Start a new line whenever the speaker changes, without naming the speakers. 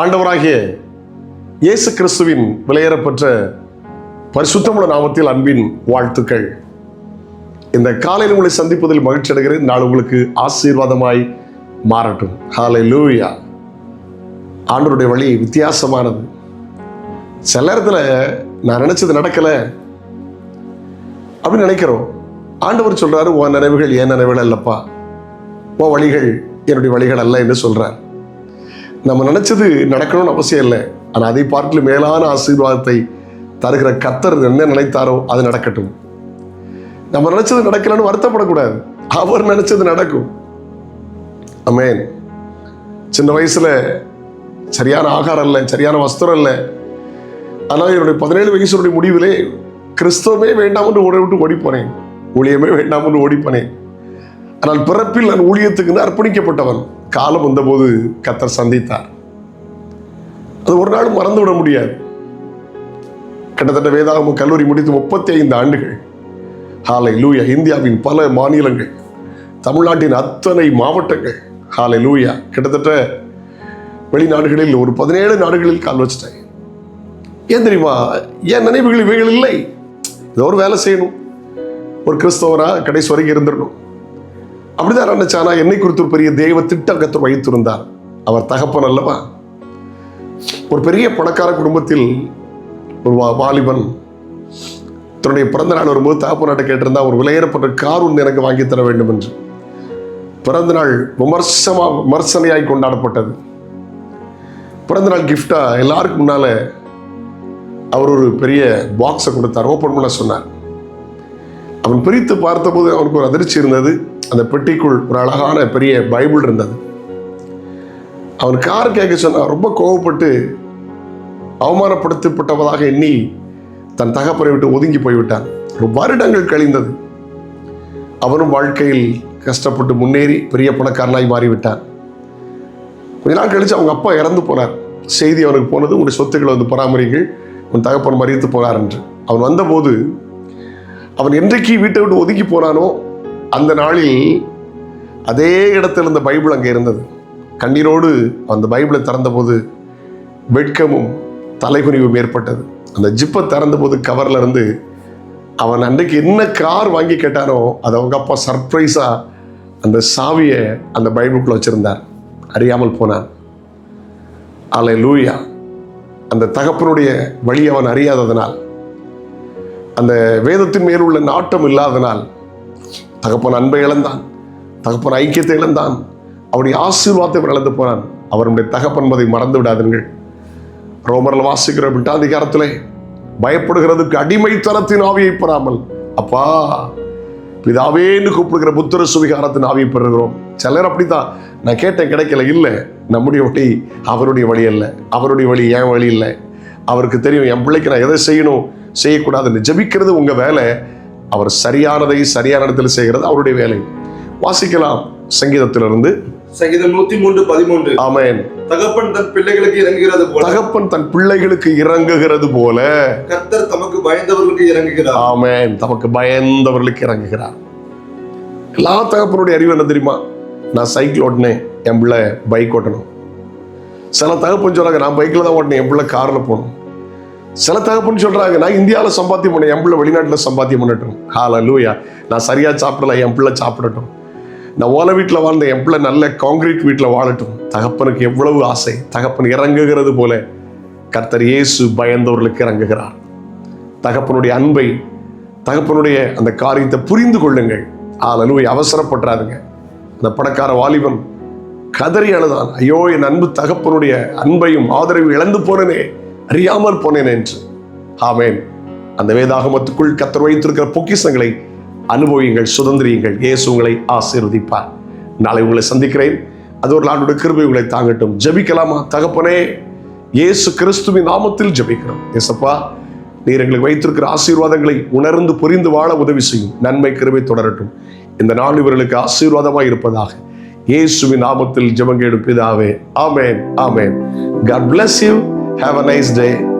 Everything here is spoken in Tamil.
ஆண்டவராகிய இயேசு கிறிஸ்துவின் விலையேறப்பெற்ற பரிசுத்தமுள்ள நாமத்தில் அன்பின் வாழ்த்துக்கள். இந்த காலையில் உங்களை சந்திப்பதில் மகிழ்ச்சி அடைகிறேன். நாள் உங்களுக்கு ஆசீர்வாதமாய் மாறட்டும். ஹாலை லூயா ஆண்டவருடைய வழி வித்தியாசமானது. சில நேரத்தில் நான் நினச்சது நடக்கலை அப்படின்னு நினைக்கிறோம். ஆண்டவர் சொல்கிறாரு உன் நினைவுகள் என் நினைவுகள் அல்லப்பா. உன் வழிகள் என்னுடைய வழிகள் அல்ல என்று சொல்கிறார் நம்ம நினச்சது நடக்கணும்னு அவசியம் இல்லை. ஆனால் அதை பார்க்கல மேலான ஆசீர்வாதத்தை தருகிற கத்தர் என்ன நினைத்தாரோ அது நடக்கட்டும். நம்ம நினச்சது நடக்கலன்னு வருத்தப்படக்கூடாது. அவர் நினச்சது நடக்கும். அமேன் சின்ன வயசில் சரியான ஆகாரம் இல்லை சரியான வஸ்திரம் இல்லை. ஆனால் என்னுடைய பதினேழு வயசுடைய முடிவிலே கிறிஸ்தவமே வேண்டாம் என்று ஓடி விட்டு ஓடி போனேன். ஊழியமே வேண்டாம் என்று ஓடிப்போனேன் ஆனால் பிறப்பில் நான் ஊழியத்துக்கு அர்ப்பணிக்கப்பட்டவன். காலம் வந்தபோது கத்தர் சந்தித்தார். அது ஒரு நாள் மறந்து விட முடியாது. கிட்டத்தட்ட வேதாகம கல்லூரி முடித்து முப்பத்தி ஐந்து ஆண்டுகள். ஹாலை லூயா இந்தியாவின் பல மாநிலங்கள் தமிழ்நாட்டின் அத்தனை மாவட்டங்கள் ஹாலை லூயா கிட்டத்தட்ட வெளிநாடுகளில் ஒரு பதினேழு நாடுகளில் கால் வச்சிட்டேன் ஏன் தெரியுமா? என் நினைவுகள் இவைகள் இல்லை? ஏதோ ஒரு வேலை செய்யணும். ஒரு கிறிஸ்தவரா கடைசி வரைக்கும் இருந்துடணும் அப்படிதான் நினைச்சானா என்னை குறித்து ஒரு பெரிய தெய்வ திட்டம் வைத்திருந்தார். அவர் தகப்பன் அல்லவா? ஒரு பெரிய பணக்கார குடும்பத்தில் ஒரு வா- வாலிபன் தன்னுடைய பிறந்த நாள் வரும்போது தகப்பனாட்ட கேட்டிருந்தா ஒரு விலையேறப்பட்ட கார் ஒன்று எனக்கு வாங்கி தர வேண்டும் என்று. பிறந்த நாள் விமர்சமா விமர்சனையாய் கொண்டாடப்பட்டது. பிறந்த நாள் கிஃப்டா எல்லாருக்கும் முன்னால அவர் ஒரு பெரிய பாக்ஸை கொடுத்தார். ஓப்பன் பண்ண சொன்னார். அவன் பிரித்து பார்த்தபோது அவனுக்கு ஒரு அதிர்ச்சி இருந்தது. அந்த பெட்டிக்குள் ஒரு அழகான பெரிய பைபிள் இருந்தது. அவன் கார் கேட்க சொன்னான் ரொம்ப கோவப்பட்டு அவமானப்படுத்தப்பட்டவதாக எண்ணி தன் தகப்பனை விட்டு ஒதுங்கி போய்விட்டான். ஒரு வருடங்கள் கழிந்தது. அவனும் வாழ்க்கையில் கஷ்டப்பட்டு முன்னேறி பெரிய பணக்காரனாய் மாறிவிட்டான். கொஞ்ச நாள் கழிச்சு அவங்க அப்பா இறந்து போனார். செய்தி அவனுக்கு போனது உங்களுடைய சொத்துக்களை வந்து பராமரிங்கள் உன் தகப்பன் மறித்து போனார் என்று. அவன் வந்தபோது அவன் என்றைக்கு வீட்டை விட்டு ஒதுக்கி போனானோ அந்த நாளில் அதே இடத்துல இருந்த பைபிள் அங்கே இருந்தது. கண்ணீரோடு அந்த பைபிளை திறந்தபோது வெட்கமும் தலைகுனிவும் ஏற்பட்டது. அந்த ஜிப்பை திறந்தபோது கவர்ல இருந்து அவன் அன்றைக்கு என்ன கார் வாங்கி கேட்டானோ அதை அவங்க அப்பா சர்ப்ரைஸா அந்த சாவியை அந்த பைபிளுக்குள்ள வச்சிருந்தார். அறியாமல் போனான். அலை லூயா அந்த தகப்பனுடைய வழி அவன் அறியாததனால் அந்த வேதத்தின் மேல் உள்ள நாட்டம் இல்லாதனால் தகப்பன் அன்பை இழந்தான். தகப்பன் ஐக்கியத்தை இழந்தான். அவருடைய ஆசீர்வாதத்தை இழந்து போனான். அவருடைய தகப்பன் மதை மறந்து விடாதீர்கள். ரோமரில் வாசிக்கிற விட்டாதிகாரத்திலே பயப்படுகிறதுக்கு அடிமைத்தனத்தின் ஆவியை பெறாமல் அப்பா பிதாவேன்னு கூப்பிடுகிற புத்திர சுவிகாரத்தின் ஆவியை பெறுகிறோம். சிலர் அப்படித்தான். நான் கேட்டேன் கிடைக்கல. இல்லை நம்முடைய வழி அவருடைய வழி அல்ல. அவருடைய வழி என் வழி இல்லை. அவருக்கு தெரியும் என் பிள்ளைக்கு நான் எதை செய்யணும்? செய்யக்கூடாதுன்னு. ஜபிக்கிறது உங்கள் வேலை. அவர் சரியானதை சரியான இடத்துல செய்கிறது அவருடைய வேலை. வாசிக்கலாம் சங்கீதத்திலிருந்து.
சங்கீதம் நூத்தி மூன்று பதிமூன்று.
ஆமென்.
தகப்பன் தன் பிள்ளைகளுக்கு இறங்குகிறது போல.
தகப்பன் தன் பிள்ளைகளுக்கு இறங்குகிறது போல.
கர்த்தர் தமக்கு பயந்தவர்களுக்கு இறங்குகிறார்.
ஆமென். தமக்கு பயந்தவர்களுக்கு இறங்குகிறார். எல்லா தகப்பனுடைய அறிவு என்ன தெரியுமா? நான் சைக்கிள் ஓட்டினேன் என் பிள்ளை பைக் ஓட்டணும். சில தகப்பன் சொல்றாங்க நான் பைக்கில் தான் ஓட்டினேன் என் பிள்ளை காரில் போகணும். சில தகப்புன்னு சொல்றாங்க நான் இந்தியாவில் சம்பாத்தியம் பண்ண என் பிள்ளை வெளிநாட்டில் சம்பாத்தியம் பண்ணட்டும். ஹால லூயா நான் சரியாக சாப்பிடல என் பிள்ளை சாப்பிடட்டும். நான் ஓலை வீட்டில் வாழ்ந்த என் பிள்ளை நல்ல காங்கிரீட் வீட்டில் வாழட்டும். தகப்பனுக்கு எவ்வளவு ஆசை தகப்பன் இறங்குகிறது போல கர்த்தர் இயேசு பயந்தவர்களுக்கு இறங்குகிறார். தகப்பனுடைய அன்பை தகப்பனுடைய அந்த காரியத்தை புரிந்து கொள்ளுங்கள். ஆலலூய் அவசரப்பட்டுறாதுங்க அந்த பணக்கார வாலிபன் கதறி அழுதான். ஐயோ என் அன்பு தகப்பனுடைய அன்பையும் ஆதரவு இழந்து போனனே. அறியாமல் போனேன் என்று. ஆமேன். அந்த வேதாகமத்துக்குள் கத்தர் வைத்திருக்கிற பொக்கிஷங்களை அனுபவியுங்கள் சுதந்திரியுங்கள். இயேசு உங்களை ஆசீர்வதிப்பார். நாளை உங்களை சந்திக்கிறேன். அது ஒரு நாளுடைய கிருபை உங்களை தாங்கட்டும். ஜெபிக்கலாமா? தகப்பனே இயேசு கிறிஸ்துவின் நாமத்தில் ஜபிக்கிறோம். ஏசப்பா நீர் எங்களுக்கு வைத்திருக்கிற ஆசீர்வாதங்களை உணர்ந்து புரிந்து வாழ உதவி செய்யும். நன்மை கிருபை தொடரட்டும். இந்த நாள் இவர்களுக்கு ஆசீர்வாதமாக இருப்பதாக. இயேசுவின் நாமத்தில் ஜெபங்கேடும் பிதாவே ஆமேன் ஆமென். Bless bless have a nice day